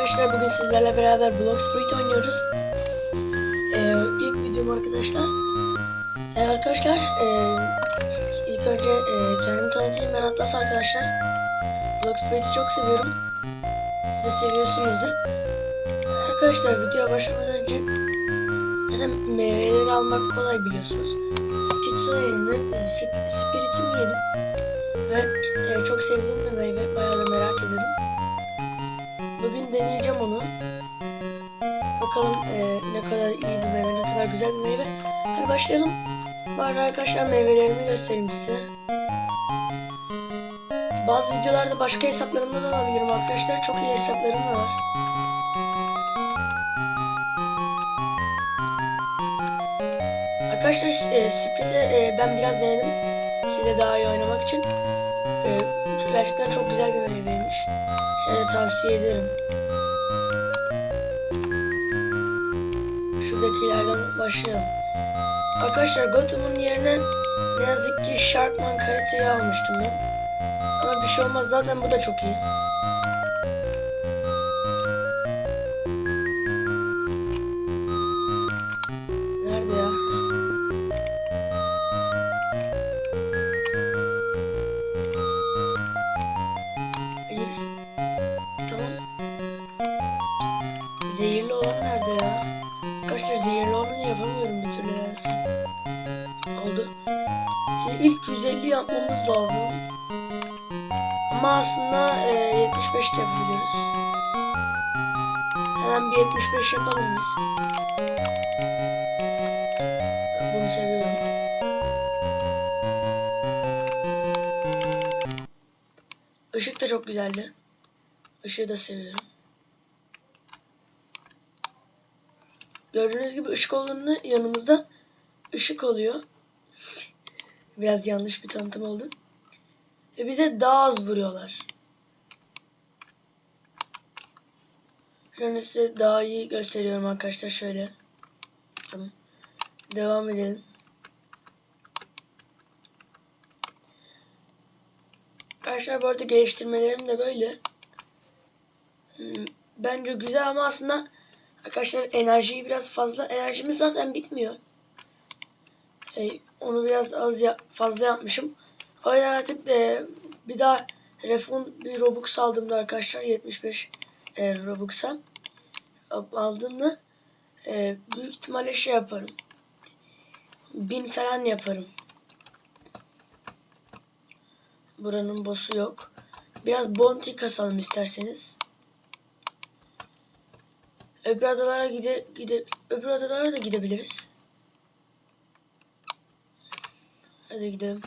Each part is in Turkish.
arkadaşlar bugün sizlerle beraber Blox oynuyoruz. Ee, ilk videom arkadaşlar. Ee, arkadaşlar ee, ilk önce ee, kendimi tanıtayım ben Atlas arkadaşlar. Blox Fruit'i çok seviyorum. Siz de seviyorsunuzdur. Arkadaşlar videoya başlamadan önce zaten meyveleri almak kolay biliyorsunuz. Kitsune elinden e, sp- Spirit'imi yedim. Ve e, çok sevdiğim bir meyve. Bayağı da merak ediyorum. Bugün deneyeceğim onu. Bakalım e, ne kadar iyi bir meyve, ne kadar güzel bir meyve. Hadi başlayalım. Bari arkadaşlar meyvelerimi göstereyim size. Bazı videolarda başka hesaplarımdan alabilirim arkadaşlar. Çok iyi hesaplarım da var. Arkadaşlar e, Split'e e, ben biraz denedim. Size daha iyi oynamak için. E, gerçekten çok güzel bir meyveymiş. Size tavsiye ederim. Şuradakilerden başlayalım. Arkadaşlar Gotham'ın yerine ne yazık ki Sharkman kaliteyi almıştım ben. Ama bir şey olmaz zaten bu da çok iyi. Nerede ya? Hayır. Tamam. Zehirli olan nerede ya? Arkadaşlar zehirli olanı yapamıyorum bir türlü nedense. Oldu. Şimdi ilk 150 yapmamız lazım. Ama aslında e, 75 de yapabiliyoruz. Hemen bir 75 yapalım biz. Bunu seviyorum. Işık da çok güzeldi. Işığı da seviyorum. Gördüğünüz gibi ışık olduğunda yanımızda ışık oluyor. Biraz yanlış bir tanıtım oldu. Ve bize daha az vuruyorlar. Şöyle size daha iyi gösteriyorum arkadaşlar şöyle. Tamam. Devam edelim. Arkadaşlar bu arada geliştirmelerim de böyle. Hmm, Bence güzel ama aslında arkadaşlar enerjiyi biraz fazla. Enerjimiz zaten bitmiyor. E, onu biraz az ya, fazla yapmışım. O yüzden artık e, bir daha refund bir Robux aldığımda arkadaşlar 75 e, Robux'a aldığımda e, büyük ihtimalle şey yaparım. Bin falan yaparım. Buranın boss'u yok. Biraz bounty kasalım isterseniz. Öbür adalara gide, gide öbür adalara da gidebiliriz. Hadi gidelim.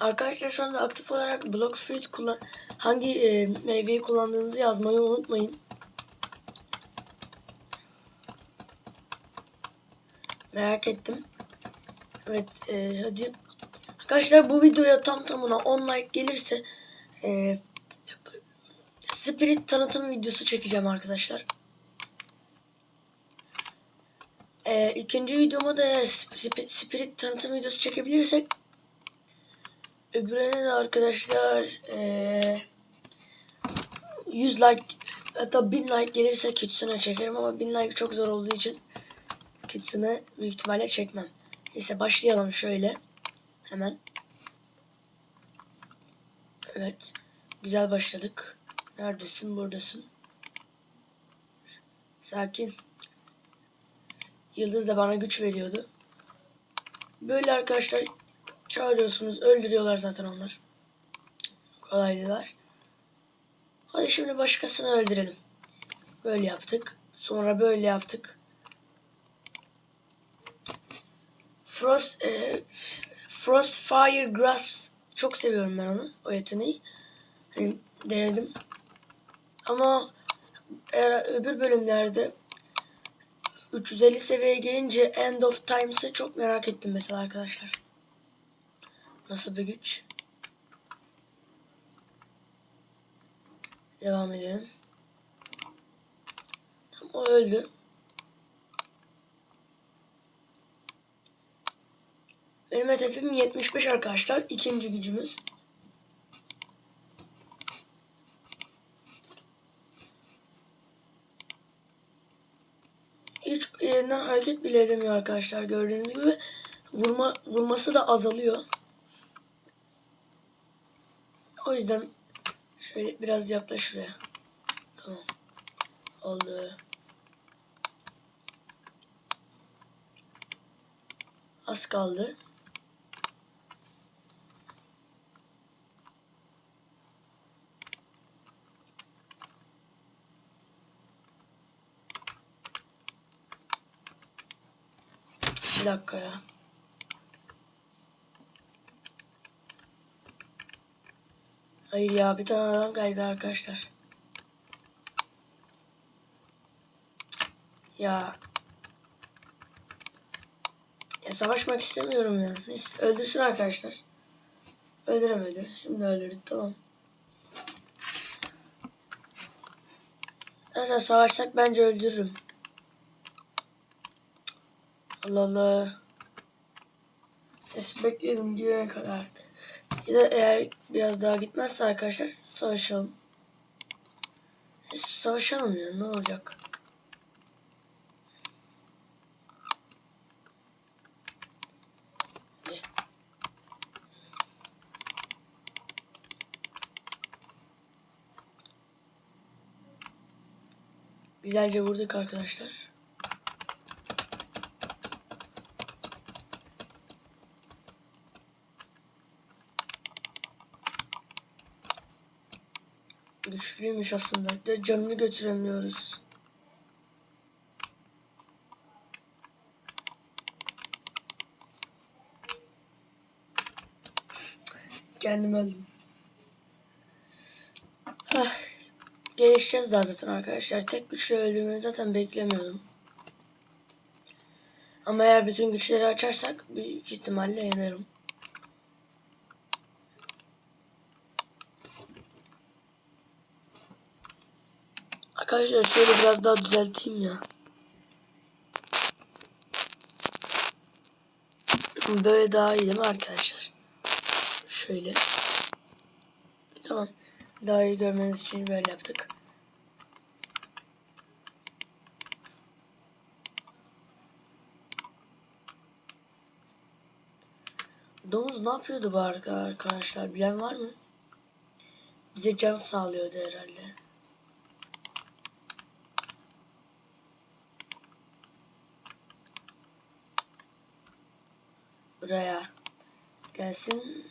Arkadaşlar şu anda aktif olarak Block Fruit kullan hangi e, meyveyi kullandığınızı yazmayı unutmayın. Merak ettim. Evet e, hadi. Arkadaşlar bu videoya tam tamına 10 like gelirse e, Spirit tanıtım videosu çekeceğim arkadaşlar. E, ikinci videoma da eğer Spirit, tanıtım videosu çekebilirsek öbürüne de arkadaşlar e, 100 like hatta 1000 like gelirse Kitsune çekerim ama 1000 like çok zor olduğu için Kitsune büyük ihtimalle çekmem. Neyse başlayalım şöyle. Hemen. Evet. Güzel başladık. Neredesin? Buradasın. Sakin. Yıldız da bana güç veriyordu. Böyle arkadaşlar çağırıyorsunuz. Öldürüyorlar zaten onlar. Kolaydılar. Hadi şimdi başkasını öldürelim. Böyle yaptık. Sonra böyle yaptık. Frost e, Frost Fire Grasp çok seviyorum ben onu. O yeteneği. Hani denedim. Ama eğer öbür bölümlerde 350 seviyeye gelince End of Times'ı çok merak ettim mesela arkadaşlar. Nasıl bir güç? Devam edelim. Tamam o öldü. Benim hedefim 75 arkadaşlar. İkinci gücümüz. Hiç yerinden hareket bile edemiyor arkadaşlar. Gördüğünüz gibi vurma vurması da azalıyor. O yüzden şöyle biraz yaklaş şuraya. Tamam. Oldu. Az kaldı. Dakika ya. Hayır ya bir tane adam kaydı arkadaşlar. Ya. Ya savaşmak istemiyorum ya. Neyse öldürsün arkadaşlar. Öldüremedi. Şimdi öldürdü tamam. Zaten savaşsak bence öldürürüm. Allah Allah. Neyse bekleyelim gidene kadar. Ya da eğer biraz daha gitmezse arkadaşlar savaşalım. Neyse, savaşalım ya ne olacak. Güzelce vurduk arkadaşlar. Güçlüymüş aslında. De canını götüremiyoruz. Kendim öldüm. Ah, gelişeceğiz daha zaten arkadaşlar. Tek güçle öldüğümü zaten beklemiyordum. Ama eğer bütün güçleri açarsak büyük ihtimalle yenerim. Arkadaşlar şöyle biraz daha düzelteyim ya. Böyle daha iyi değil mi arkadaşlar? Şöyle. Tamam. Daha iyi görmeniz için böyle yaptık. Domuz ne yapıyordu bu arka- arkadaşlar? Bilen var mı? Bize can sağlıyordu herhalde. Buraya gelsin.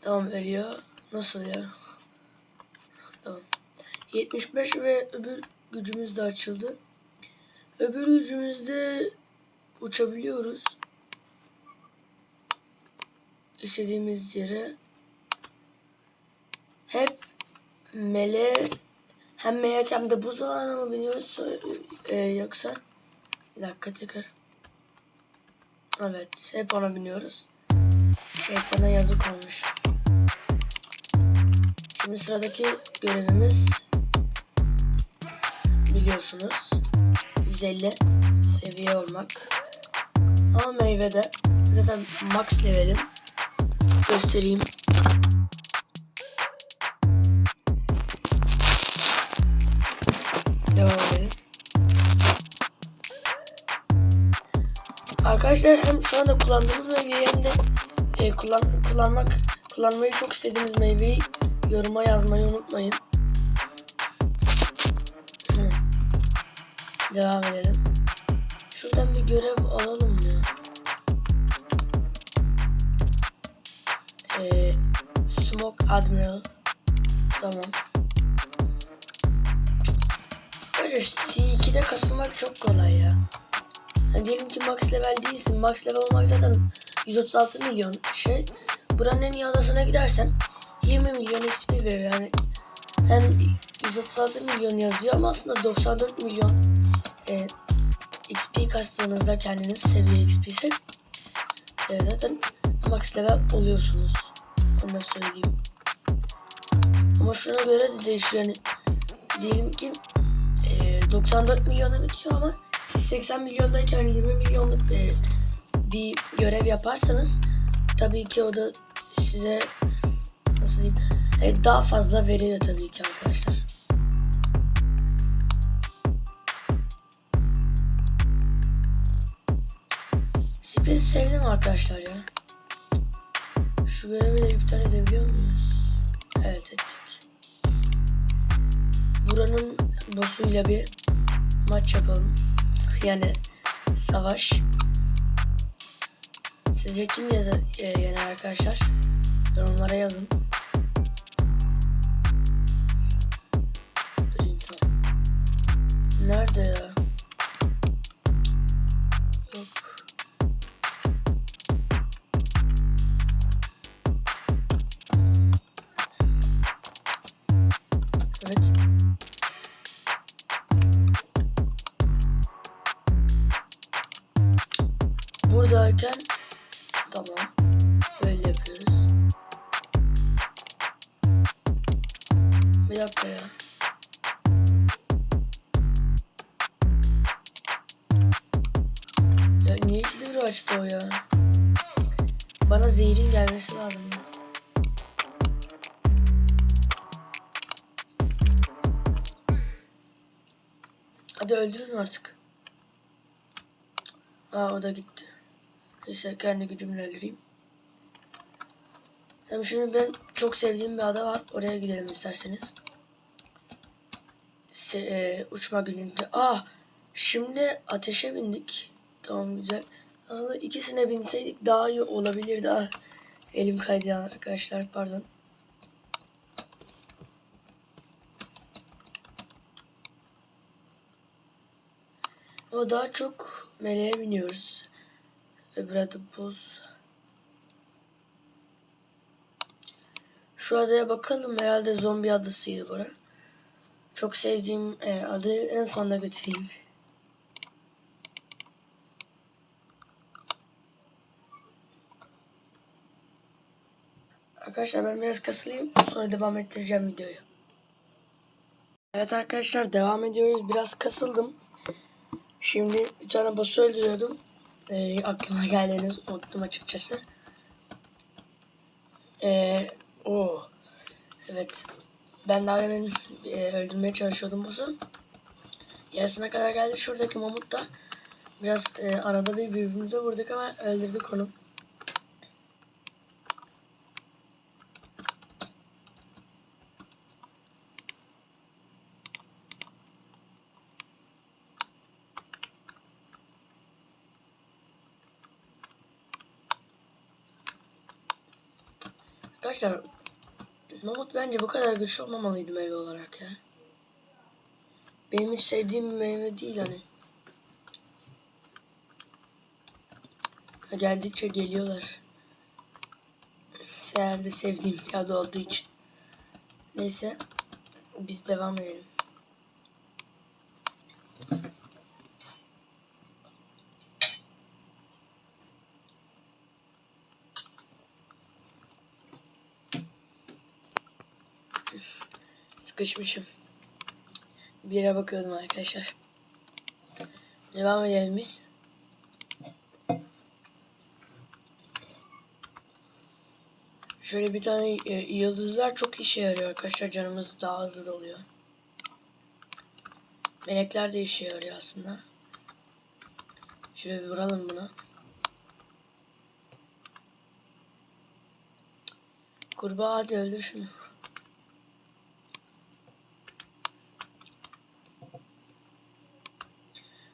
Tamam ölüyor. Nasıl ya? Tamam. 75 ve öbür gücümüz de açıldı. Öbür gücümüzde uçabiliyoruz. İstediğimiz yere hep mele hem melek hem de buz alana mı biniyoruz? E, yoksa? Bir dakika tekrar. Evet hep ona biniyoruz. Şeytana yazık olmuş. Şimdi sıradaki görevimiz biliyorsunuz 150 seviye olmak. Ama meyvede zaten max levelim göstereyim Arkadaşlar hem şu anda kullandığımız meyveyi hem de e, kullan, kullanmak kullanmayı çok istediğiniz meyveyi yoruma yazmayı unutmayın. Hı. Devam edelim. Şuradan bir görev alalım ya. Ee, Smoke Admiral. Tamam. Arkadaşlar C2'de kasılmak çok kolay ya. Yani diyelim ki max level değilsin. Max level olmak zaten 136 milyon şey. Buranın en iyi adasına gidersen 20 milyon XP veriyor yani. Hem 136 milyon yazıyor ama aslında 94 milyon e, XP kastığınızda kendiniz seviye XP'si e, zaten max level oluyorsunuz. Onu da söyleyeyim. Ama şuna göre de değişiyor yani. Diyelim ki e, 94 milyona bitiyor ama siz 80 milyondayken 20 milyonluk e, bir görev yaparsanız tabii ki o da size nasıl diyeyim e, daha fazla veriyor tabii ki arkadaşlar. Sprint sevdim arkadaşlar ya. Şu görevi de iptal edebiliyor muyuz? Evet ettik. Buranın boss'uyla bir maç yapalım. Yani savaş. Sizce kim yazar, e, yener arkadaşlar? Yorumlara yazın. Nerede ya? Tamam. Böyle yapıyoruz. Bir dakika ya. Ya niye gidiyor açtı o ya? Bana zehrin gelmesi lazım. ya. Hadi öldürün artık. Aa o da gitti. Neyse kendi gücümle öldüreyim. Tamam şimdi ben çok sevdiğim bir ada var. Oraya gidelim isterseniz. Se e, uçma gününde. Aa şimdi ateşe bindik. Tamam güzel. Aslında ikisine binseydik daha iyi olabilirdi. Daha elim kaydı arkadaşlar pardon. Ama daha çok meleğe biniyoruz. Öbür adı buz. Şu adaya bakalım. Herhalde zombi adasıydı bura. Çok sevdiğim e, adı en sonuna götüreyim. Arkadaşlar ben biraz kasılayım. Sonra devam ettireceğim videoyu. Evet arkadaşlar devam ediyoruz. Biraz kasıldım. Şimdi bir tane boss'u öldürüyordum. Ee, aklıma geldiğini unuttum açıkçası. Ee, o Evet. Ben daha demin e, öldürmeye çalışıyordum boss'u. Yarısına kadar geldi. Şuradaki mamut da biraz e, arada bir birbirimize vurduk ama öldürdük onu. Arkadaşlar Mamut bence bu kadar güçlü olmamalıydı meyve olarak ya. Benim hiç sevdiğim bir meyve değil hani. Ha, geldikçe geliyorlar. Herhalde sevdiğim bir adı olduğu için. Neyse. Biz devam edelim. Sıkışmışım. Bir yere bakıyordum arkadaşlar. Devam edelim biz. Şöyle bir tane e, yıldızlar çok işe yarıyor arkadaşlar. Canımız daha hızlı doluyor. Melekler de işe yarıyor aslında. Şöyle vuralım buna. Kurbağa hadi öldür şunu.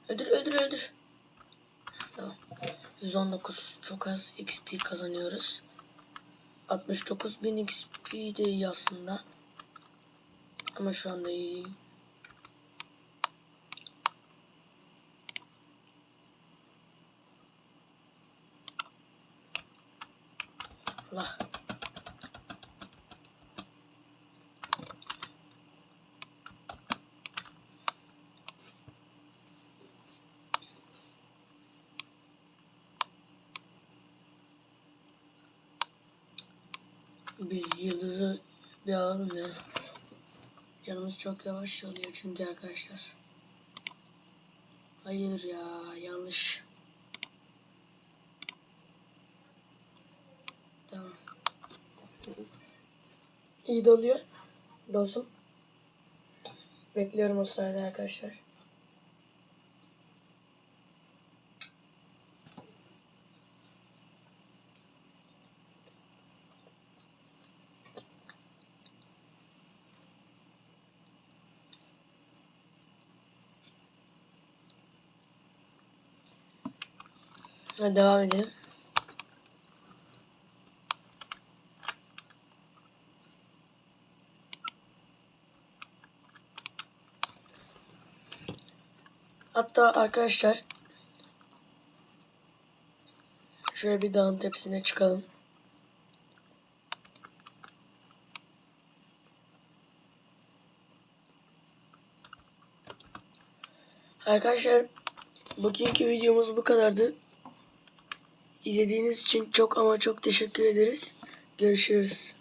Öldür öldür öldür. Tamam. 119 çok az XP kazanıyoruz. 69.000 XP de iyi aslında. Ama şu anda iyi değil. Allah. Biz yıldızı bir alalım ya. Canımız çok yavaş oluyor çünkü arkadaşlar. Hayır ya yanlış. Tamam. İyi doluyor. Dolsun. Bekliyorum o sırada arkadaşlar. Hadi devam edelim. Hatta arkadaşlar şöyle bir dağın tepesine çıkalım. Arkadaşlar bugünkü videomuz bu kadardı. İzlediğiniz için çok ama çok teşekkür ederiz. Görüşürüz.